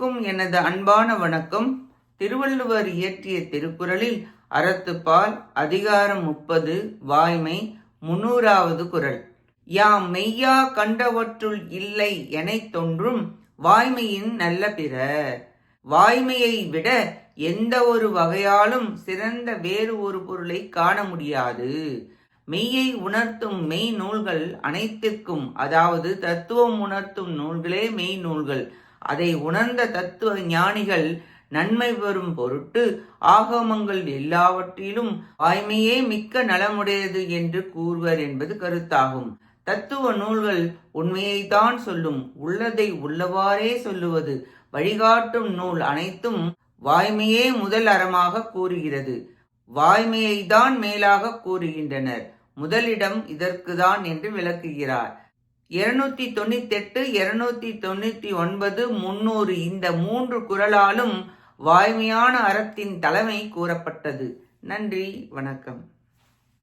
அனைவருக்கும் எனது அன்பான வணக்கம். திருவள்ளுவர் இயற்றிய திருக்குறளில் அறத்துப்பால் அதிகாரம் முப்பது வாய்மை முன்னூறாவது குறள். யாம் மெய்யா கண்டவற்றுள் இல்லை எனத் தோன்றும் வாய்மையின் நல்ல பிற வாய்மையை விட எந்த ஒரு வகையாலும் சிறந்த வேறு ஒரு பொருளை காண முடியாது. மெய்யை உணர்த்தும் மெய் நூல்கள் அனைத்திற்கும் அதாவது தத்துவம் உணர்த்தும் நூல்களே மெய் நூல்கள் அதை உணர்ந்த தத்துவ ஞானிகள் நன்மை பெறும் பொருட்டு ஆகமங்கள் எல்லாவற்றிலும் வாய்மையே மிக்க நலமுடையது என்று கூறுவர் என்பது கருத்தாகும். தத்துவ நூல்கள் உண்மையைத்தான் சொல்லும் உள்ளதை உள்ளவாறே சொல்லுவது வழிகாட்டும் நூல் அனைத்தும் வாய்மையே முதல் அறமாக கூறுகிறது. வாய்மையை தான் மேலாக கூறுகின்றனர். முதலிடம் இதற்குதான் என்று விளக்குகிறார். இருநூத்தி தொண்ணூத்தி எட்டு இருநூத்தி தொண்ணூத்தி ஒன்பது முன்னூறு இந்த மூன்று குரலாலும் வாய்மையான அறத்தின் தலைமை கூறப்பட்டது. நன்றி வணக்கம்.